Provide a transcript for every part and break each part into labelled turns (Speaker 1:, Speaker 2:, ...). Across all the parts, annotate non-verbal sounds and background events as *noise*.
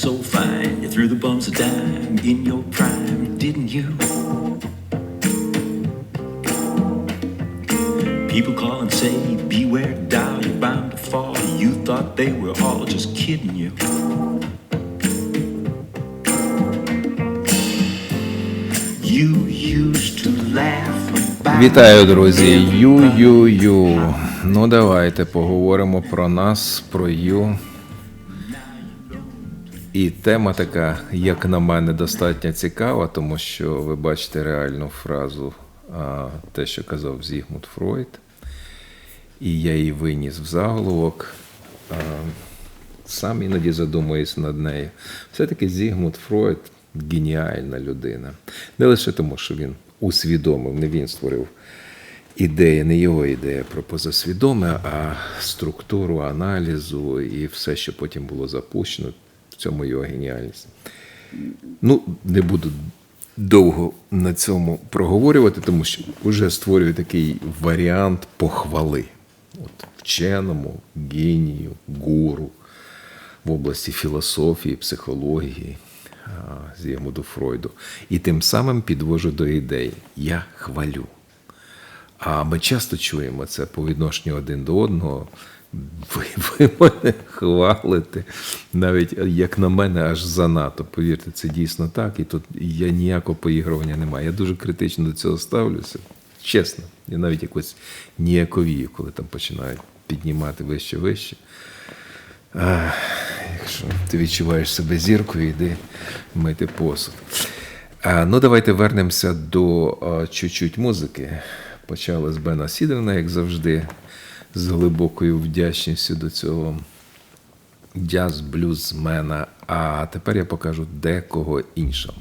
Speaker 1: so fine, you threw the bums a dime in your prime, didn't you? People call and say, Beware, doll, you're bound to fall. You thought they were all just kidding you. You used to laugh
Speaker 2: Вітаю, друзі! Ю-ю-ю. Ну давайте поговоримо про нас, про ю. І тема така, як на мене, достатньо цікава, тому що ви бачите реальну фразу, те, що казав Зігмунд Фройд. І я її виніс в заголовок. Сам іноді задумуюсь над нею. Все-таки Зігмунд Фройд геніальна людина. Не лише тому, що він усвідомив, не він створив ідеї, не його ідея про позасвідоме, а структуру аналізу і все, що потім було запущено, цьому його геніальність. Ну, не буду довго на цьому проговорювати, тому що вже створюю такий варіант похвали. От вченому, генію, гуру в області філософії, психології а, Зігмунду Фройду. І тим самим підвожу до ідеї Я хвалю. А ми часто чуємо це по відношенню один до одного. Ви, ви мене хвалите, навіть як на мене, аж занадто. Повірте, це дійсно так. І тут я ніякого поігрування немає. Я дуже критично до цього ставлюся. Чесно, я навіть якось ніяковію, коли там починають піднімати вище вище. Якщо ти відчуваєш себе зіркою, йди мити посуд. А, ну, давайте вернемося до чуть-чуть музики. Почали з Бена Сідерна, як завжди, з глибокою вдячністю до цього джаз-блюзмена. А тепер я покажу декого іншого.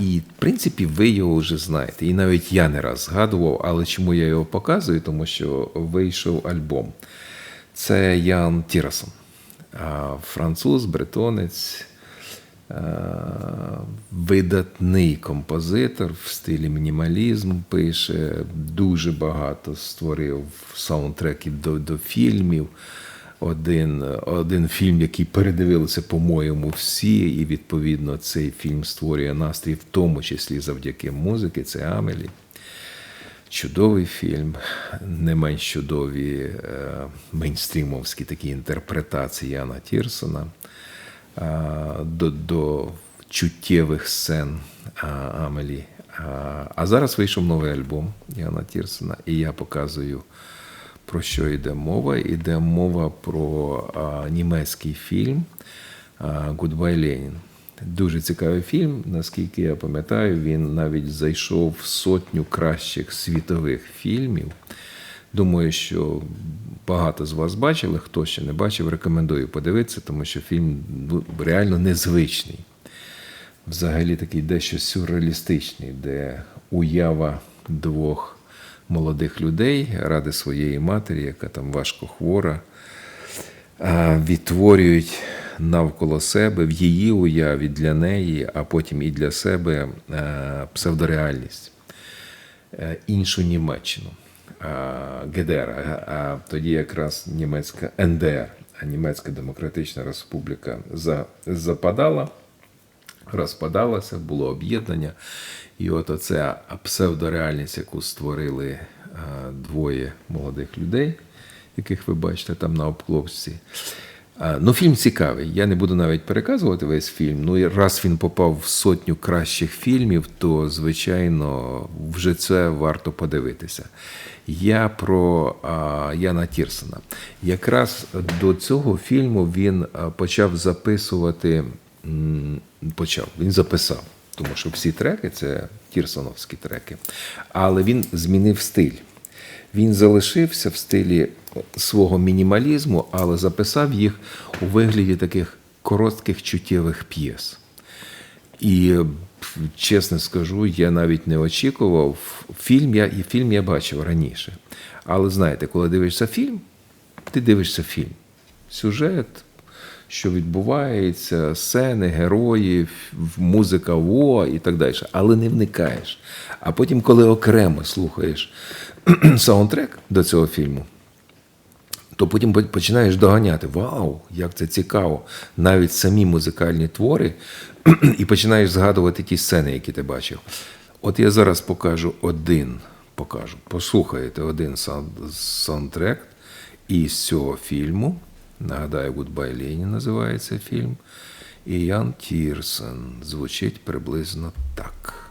Speaker 2: І, в принципі, ви його вже знаєте. І навіть я не раз згадував, але чому я його показую? Тому що вийшов альбом. Це Ян Тірасон, француз, бретонець, видатний композитор в стилі мінімалізм пише, дуже багато створив саундтреків до, до фільмів. Один, один фільм, який передивилися, по-моєму, всі, і відповідно цей фільм створює настрій, в тому числі завдяки музики, це Амелі. Чудовий фільм, не менш чудові е, мейнстрімовські такі інтерпретації Яна Тірсона е, до, до чуттєвих сцен Амелі. А, зараз вийшов новий альбом Яна Тірсона, і я показую, про що йде мова. Йде мова про німецький фільм Goodbye Lenin. Дуже цікавий фільм. Наскільки я пам'ятаю, він навіть зайшов в сотню кращих світових фільмів. Думаю, що багато з вас бачили. Хто ще не бачив, рекомендую подивитися, тому що фільм ну, реально незвичний. Взагалі такий дещо сюрреалістичний, де уява двох молодих людей ради своєї матері, яка там важко хвора, відтворюють навколо себе в її уяві для неї, а потім і для себе е, псевдореальність, Е, іншу Німеччину. ГДР, а тоді якраз німецька НДР, а Німецька Демократична Республіка западала, розпадалася, було об'єднання. І от оця псевдореальність, яку створили е, двоє молодих людей, яких ви бачите там на обкладці. Ну, фільм цікавий. Я не буду навіть переказувати весь фільм. Ну, і раз він попав в сотню кращих фільмів, то, звичайно, вже це варто подивитися. Я про а, Яна Тірсона. Якраз до цього фільму він почав записувати. Почав, він записав, тому що всі треки це тірсоновські треки. Але він змінив стиль. Він залишився в стилі свого мінімалізму, але записав їх у вигляді таких коротких чуттєвих п'єс. І чесно скажу, я навіть не очікував. Фільм я, і фільм я бачив раніше. Але знаєте, коли дивишся фільм, ти дивишся фільм. Сюжет, що відбувається, сцени, герої, музика во і так далі. Але не вникаєш. А потім, коли окремо слухаєш *clears throat* саундтрек до цього фільму, то потім починаєш доганяти. Вау, як це цікаво! Навіть самі музикальні твори, *clears throat* і починаєш згадувати ті сцени, які ти бачив. От я зараз покажу один, покажу, послухаєте один саунд- саундтрек із цього фільму. Нагадаю, «Гудбай Lenin називається фільм. І Ян Тірсен звучить приблизно так.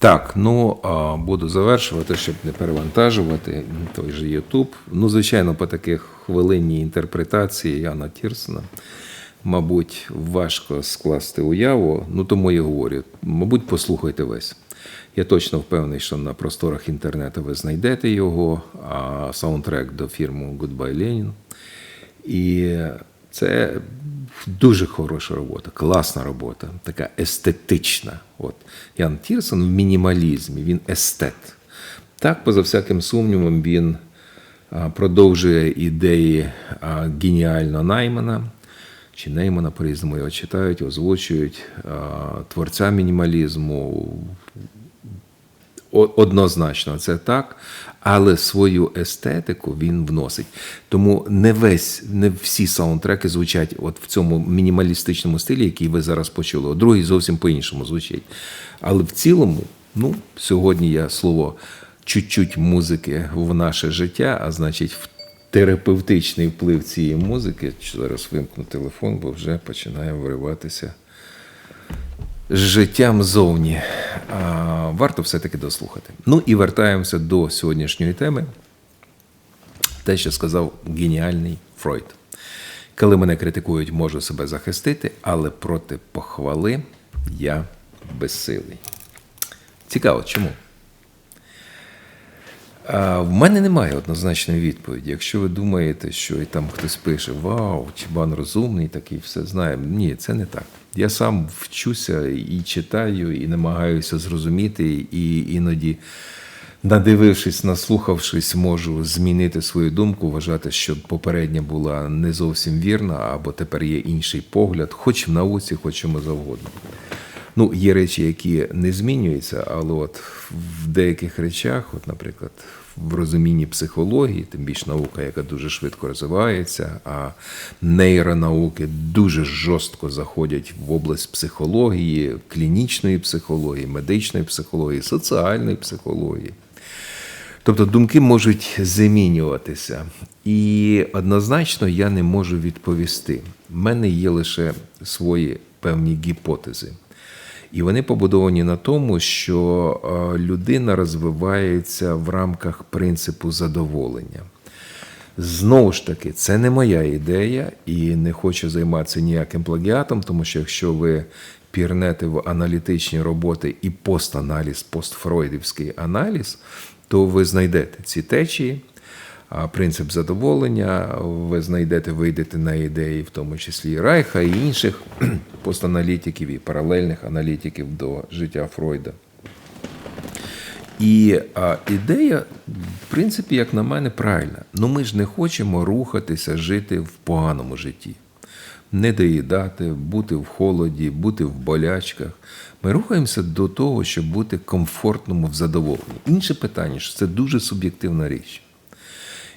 Speaker 2: Так, ну буду завершувати, щоб не перевантажувати той же Ютуб. Ну, звичайно, по таких хвилинній інтерпретації Яна Тірсона, мабуть, важко скласти уяву. Ну тому і говорю. Мабуть, послухайте весь. Я точно впевнений, що на просторах інтернету ви знайдете його, а саундтрек до фільму Goodbye Lenin. І це дуже хороша робота, класна робота, така естетична. От Ян Тірсон в мінімалізмі, він естет. Так, поза всяким сумнівом, він продовжує ідеї геніального Наймана. Чи Неймана по-різному його читають, озвучують творця мінімалізму, Однозначно, це так, але свою естетику він вносить. Тому не весь, не всі саундтреки звучать от в цьому мінімалістичному стилі, який ви зараз почули. Другий зовсім по-іншому звучить. Але в цілому, ну, сьогодні я слово чуть-чуть музики в наше життя, а значить, в терапевтичний вплив цієї музики. Зараз вимкну телефон, бо вже починає вириватися з життям зовні. Варто все-таки дослухати. Ну і вертаємося до сьогоднішньої теми. Те, що сказав геніальний Фройд. Коли мене критикують, можу себе захистити, але проти похвали я безсилий. Цікаво, чому? В мене немає однозначної відповіді. Якщо ви думаєте, що і там хтось пише Вау, Чебан розумний, такий все знає. Ні, це не так. Я сам вчуся і читаю, і намагаюся зрозуміти, і іноді, надивившись, наслухавшись, можу змінити свою думку, вважати, що попередня була не зовсім вірна, або тепер є інший погляд, хоч в науці, хоч чому завгодно. Ну, є речі, які не змінюються, але от в деяких речах, от, наприклад, в розумінні психології, тим більше наука, яка дуже швидко розвивається, а нейронауки дуже жорстко заходять в область психології, клінічної психології, медичної психології, соціальної психології. Тобто думки можуть змінюватися. І однозначно я не можу відповісти. У мене є лише свої певні гіпотези. І вони побудовані на тому, що е, людина розвивається в рамках принципу задоволення. Знову ж таки, це не моя ідея, і не хочу займатися ніяким плагіатом, тому що якщо ви пірнете в аналітичні роботи і постаналіз, постфройдівський аналіз, то ви знайдете ці течії, принцип задоволення, ви знайдете, вийдете на ідеї, в тому числі і Райха, і інших *clears throat* постаналітиків, і паралельних аналітиків до життя Фройда. І а, ідея, в принципі, як на мене, правильна. Ну ми ж не хочемо рухатися, жити в поганому житті, не доїдати, бути в холоді, бути в болячках. Ми рухаємося до того, щоб бути комфортному в задоволенні. Інше питання, що це дуже суб'єктивна річ.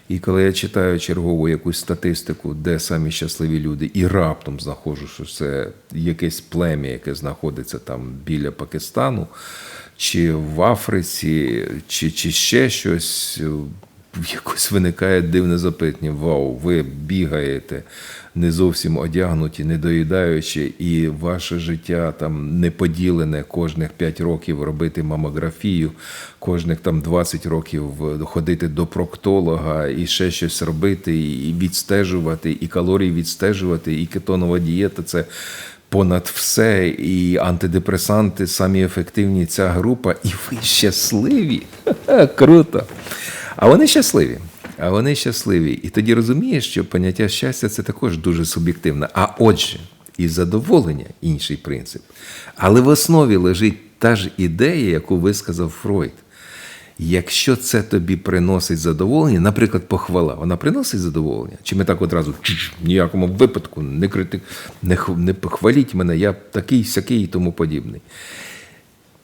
Speaker 2: І коли я читаю чергову якусь статистику, де самі щасливі люди, і раптом знаходжу, що це якесь плем'я, яке знаходиться там біля Пакистану, чи в Африці, чи, чи ще щось, якось виникає дивне запитання: Вау, ви бігаєте не зовсім одягнуті, не доїдаючи, і ваше життя там не поділене кожних 5 років робити мамографію, кожних там 20 років ходити до проктолога і ще щось робити, і відстежувати, і калорії відстежувати, і кетонова дієта це понад все, і антидепресанти самі ефективні ця група, і ви щасливі. *laughs* Круто. А вони щасливі. А вони щасливі. І тоді розумієш, що поняття щастя це також дуже суб'єктивне. А отже, і задоволення інший принцип. Але в основі лежить та ж ідея, яку висказав Фройд. Якщо це тобі приносить задоволення, наприклад, похвала, вона приносить задоволення? Чи ми так одразу «Чш, в ніякому випадку не критик, не, не похваліть мене, я такий, сякий і тому подібний.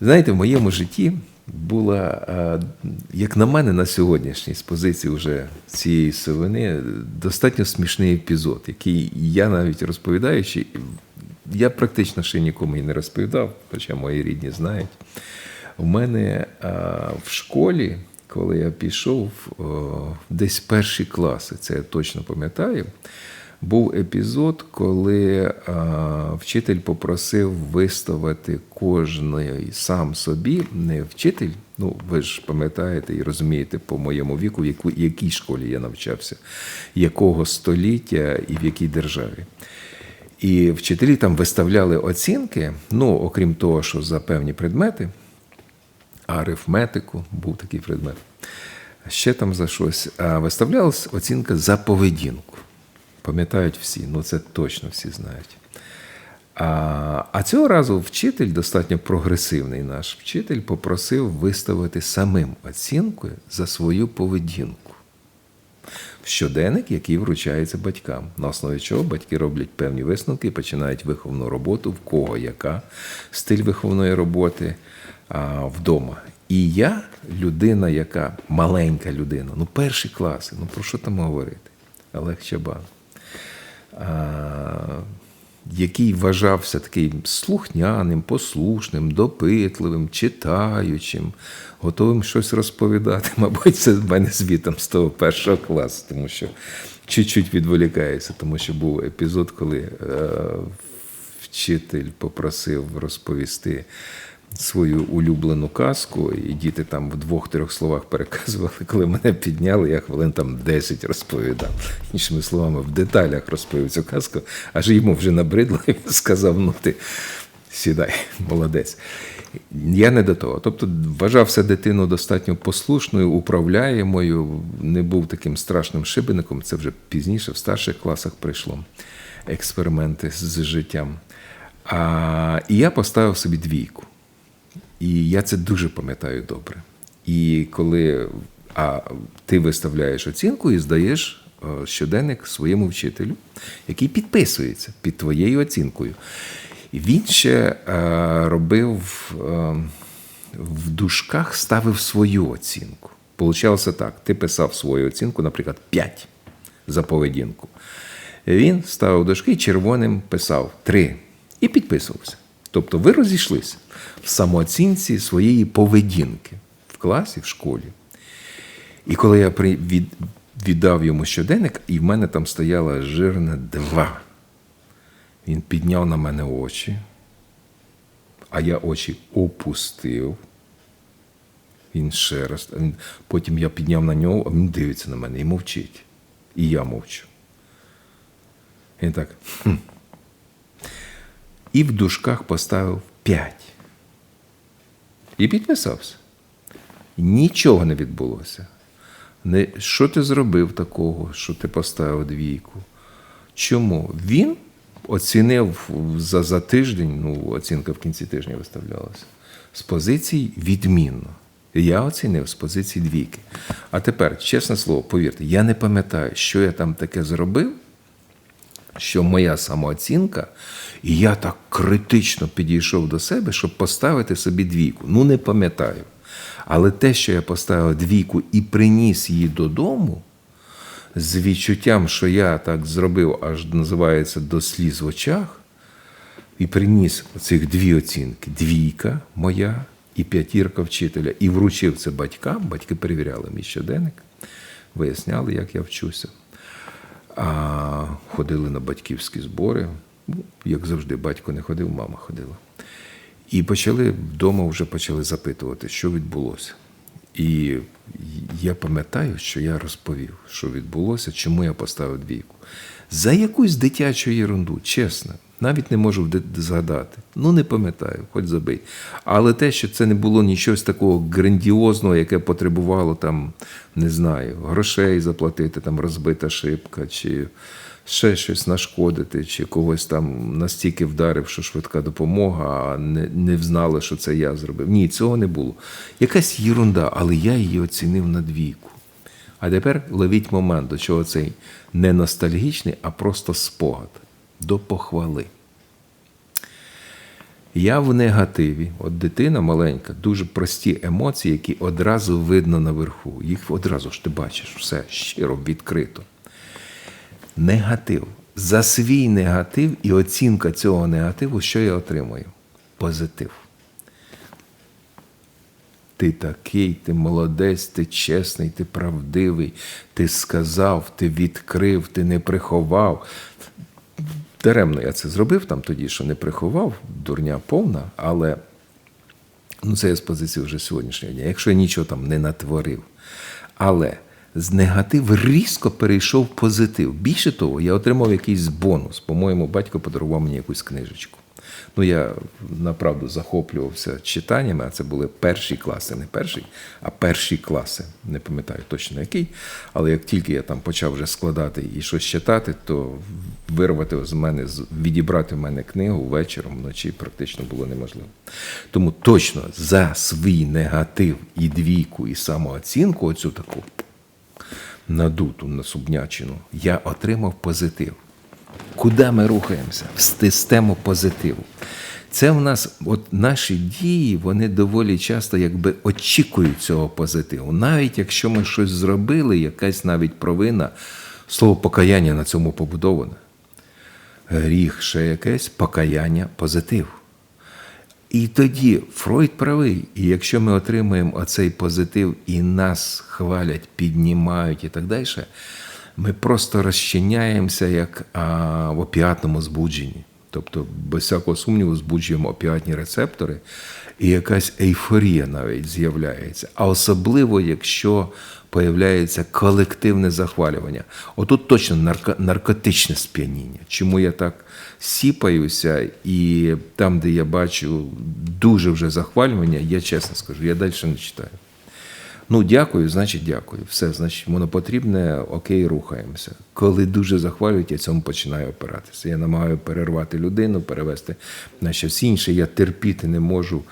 Speaker 2: Знаєте, в моєму житті була, е, як на мене, на сьогоднішній з позиції вже цієї сивини достатньо смішний епізод, який я навіть розповідаючи, я практично ще нікому і не розповідав, хоча мої рідні знають. У мене в школі, коли я пішов десь перші класи, це я точно пам'ятаю, був епізод, коли а, вчитель попросив виставити кожний сам собі, не вчитель, ну ви ж пам'ятаєте і розумієте по моєму віку, в якій школі я навчався, якого століття і в якій державі. І вчителі там виставляли оцінки, ну, окрім того, що за певні предмети, арифметику був такий предмет. Ще там за щось. Виставлялась оцінка за поведінку. Пам'ятають всі, ну це точно всі знають. А, а цього разу вчитель, достатньо прогресивний наш вчитель, попросив виставити самим оцінку за свою поведінку. В щоденник, який вручається батькам, на основі чого батьки роблять певні висновки і починають виховну роботу, в кого яка стиль виховної роботи а, вдома. І я, людина, яка маленька людина, ну перші класи, ну про що там говорити? Олег Чабан, який вважався таким слухняним, послушним, допитливим, читаючим, готовим щось розповідати. *laughs* Мабуть, це в мене звітом з того першого класу, тому що чуть-чуть відволікається, тому що був епізод, коли е, вчитель попросив розповісти свою улюблену казку, і діти там в двох-трьох словах переказували. Коли мене підняли, я хвилин там 10 розповідав. Іншими словами, в деталях розповів цю казку, аж йому вже набридло, і сказав: ну ти сідай, молодець. Я не до того. Тобто вважався дитину достатньо послушною, управляємою, не був таким страшним шибеником. Це вже пізніше, в старших класах прийшло експерименти з життям. А, і я поставив собі двійку. І я це дуже пам'ятаю добре. І коли а, ти виставляєш оцінку і здаєш е, щоденник своєму вчителю, який підписується під твоєю оцінкою. Він ще е, робив е, в дужках, ставив свою оцінку. Получалося так: ти писав свою оцінку, наприклад, 5 за поведінку. Він ставив дужки, червоним писав 3 і підписувався. Тобто ви розійшлися в самооцінці своєї поведінки в класі, в школі. І коли я віддав йому щоденник, і в мене там стояло жирне 2. Він підняв на мене очі, а я очі опустив. Він ще раз. Потім я підняв на нього, а він дивиться на мене і мовчить. І я мовчу. Він так. Хм. І в дужках поставив 5. І підписався. Нічого не відбулося. Не, що ти зробив такого, що ти поставив двійку? Чому? Він оцінив за, за тиждень, ну, оцінка в кінці тижня виставлялася, з позицій відмінно. Я оцінив з позиції двійки. А тепер, чесне слово, повірте, я не пам'ятаю, що я там таке зробив, що моя самооцінка, і я так критично підійшов до себе, щоб поставити собі двійку. Ну, не пам'ятаю. Але те, що я поставив двійку і приніс її додому, з відчуттям, що я так зробив, аж називається до сліз в очах, і приніс цих дві оцінки: двійка моя і п'ятірка вчителя, і вручив це батькам. Батьки перевіряли мій щоденник. виясняли, як я вчуся. А ходили на батьківські збори. Ну, Як завжди, батько не ходив, мама ходила. І почали вдома вже почали запитувати, що відбулося. І я пам'ятаю, що я розповів, що відбулося, чому я поставив двійку. За якусь дитячу ерунду, чесно, навіть не можу згадати. Ну, не пам'ятаю, хоч забий. Але те, що це не було нічогось такого грандіозного, яке потребувало там, не знаю, грошей заплатити, там розбита шибка, чи ще щось нашкодити, чи когось там настільки вдарив, що швидка допомога, а не, не знали, що це я зробив. Ні, цього не було. Якась єрунда, але я її оцінив на двійку. А тепер ловіть момент, до чого цей не ностальгічний, а просто спогад до похвали. Я в негативі, от дитина маленька, дуже прості емоції, які одразу видно наверху. Їх одразу ж ти бачиш, все щиро, відкрито. Негатив. За свій негатив і оцінка цього негативу, що я отримую? Позитив. Ти такий, ти молодець, ти чесний, ти правдивий, ти сказав, ти відкрив, ти не приховав. Даремно я це зробив там тоді, що не приховав, дурня повна, але ну, це я з позиції вже сьогоднішнього дня, якщо я нічого там не натворив. Але з негатив різко перейшов в позитив. Більше того, я отримав якийсь бонус. По-моєму, батько подарував мені якусь книжечку. Ну, я направду захоплювався читаннями, а це були перші класи, не перший, а перші класи. Не пам'ятаю точно який. Але як тільки я там почав вже складати і щось читати, то вирвати з мене, відібрати в мене книгу вечором вночі практично було неможливо. Тому точно за свій негатив і двійку, і самооцінку, оцю таку надуту, насубнячену, я отримав позитив. Куди ми рухаємося? В систему позитиву. Це в нас, от наші дії, вони доволі часто якби очікують цього позитиву. Навіть якщо ми щось зробили, якась навіть провина, слово покаяння на цьому побудоване. Гріх ще якесь покаяння позитив. І тоді Фройд правий. І якщо ми отримаємо оцей позитив і нас хвалять, піднімають і так далі, ми просто розчиняємося як а, в опіатному збудженні. Тобто, без всякого сумніву, збуджуємо опіатні рецептори, і якась ейфорія навіть з'являється. А особливо, якщо появляється колективне захвалювання. Отут точно нарко- наркотичне сп'яніння. Чому я так сіпаюся, і там, де я бачу дуже вже захвалювання, я чесно скажу, я далі не читаю. Ну, дякую, значить, дякую. Все, значить, воно потрібне, окей, рухаємося. Коли дуже захвалюють, я цьому починаю опиратися. Я намагаю перервати людину, перевести на щось інше. Я терпіти не можу.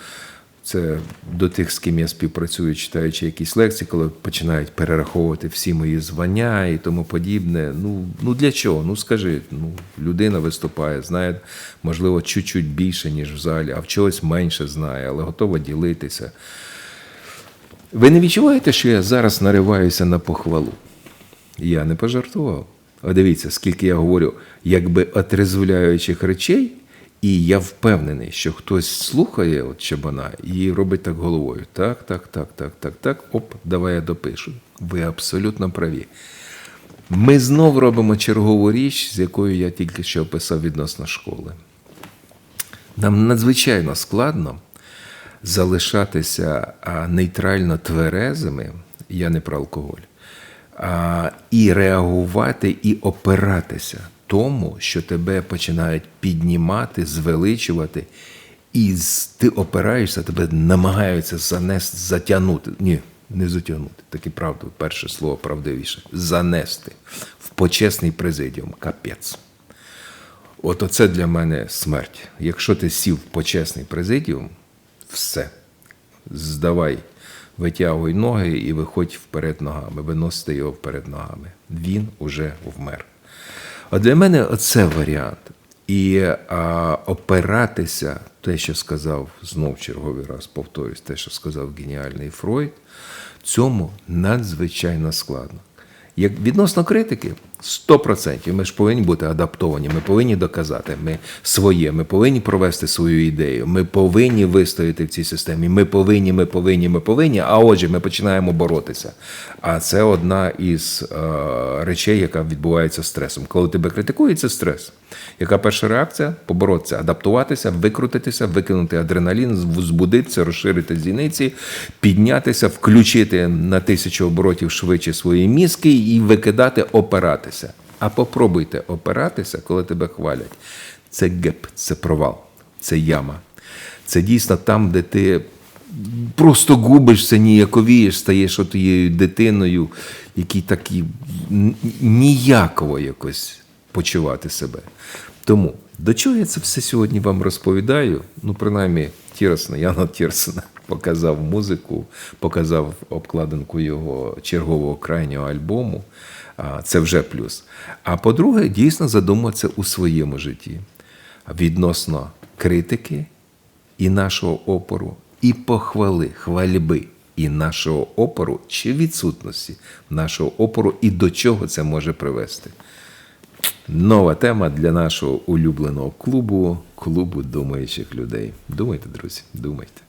Speaker 2: Це до тих, з ким я співпрацюю, читаючи якісь лекції, коли починають перераховувати всі мої звання і тому подібне. Ну, ну для чого? Ну скажи, ну, людина виступає, знає, можливо, чуть-чуть більше, ніж в залі, а в чогось менше знає, але готова ділитися. Ви не відчуваєте, що я зараз нариваюся на похвалу? Я не пожартував. А дивіться, скільки я говорю, якби отрезвляючих речей, і я впевнений, що хтось слухає от Чабана і робить так головою. Так, так, так, так, так, так. Оп, давай я допишу. Ви абсолютно праві. Ми знов робимо чергову річ, з якою я тільки що описав відносно школи. Нам надзвичайно складно залишатися нейтрально тверезими, я не про алкоголь, і реагувати і опиратися тому, що тебе починають піднімати, звеличувати, і ти опираєшся, тебе намагаються занести, затягнути. Ні, не затягнути. Таке правда, перше слово правдивіше. Занести в почесний президіум. Капець. От оце для мене смерть. Якщо ти сів в почесний президіум, все. Здавай, витягуй ноги і виходь вперед ногами, виносите його вперед ногами. Він уже вмер. А для мене оце варіант. І а, опиратися, те, що сказав знов черговий раз, повторюсь, те, що сказав геніальний Фройд, цьому надзвичайно складно. Як відносно критики, Сто процентів. Ми ж повинні бути адаптовані, ми повинні доказати. Ми своє, ми повинні провести свою ідею. Ми повинні вистояти в цій системі. Ми повинні, ми повинні, ми повинні. А отже, ми починаємо боротися. А це одна із е, речей, яка відбувається стресом. Коли тебе критикують, це стрес. Яка перша реакція? Поборотися, адаптуватися, викрутитися, викинути адреналін, збудитися, розширити зіниці, піднятися, включити на тисячу оборотів швидше свої мізки і викидати, опиратися. А попробуйте опиратися, коли тебе хвалять. Це геп, це провал, це яма. Це дійсно там, де ти просто губишся, ніяковієш, стаєш отією дитиною, який такі ніяково якось почувати себе. Тому до чого я це все сьогодні вам розповідаю? Ну, принаймні, Тірсона, Яна Тірсона показав музику, показав обкладинку його чергового крайнього альбому. Це вже плюс. А по-друге, дійсно задуматися у своєму житті відносно критики і нашого опору, і похвали, хвальби, і нашого опору чи відсутності нашого опору, і до чого це може привести. Нова тема для нашого улюбленого клубу клубу думаючих людей. Думайте, друзі, думайте.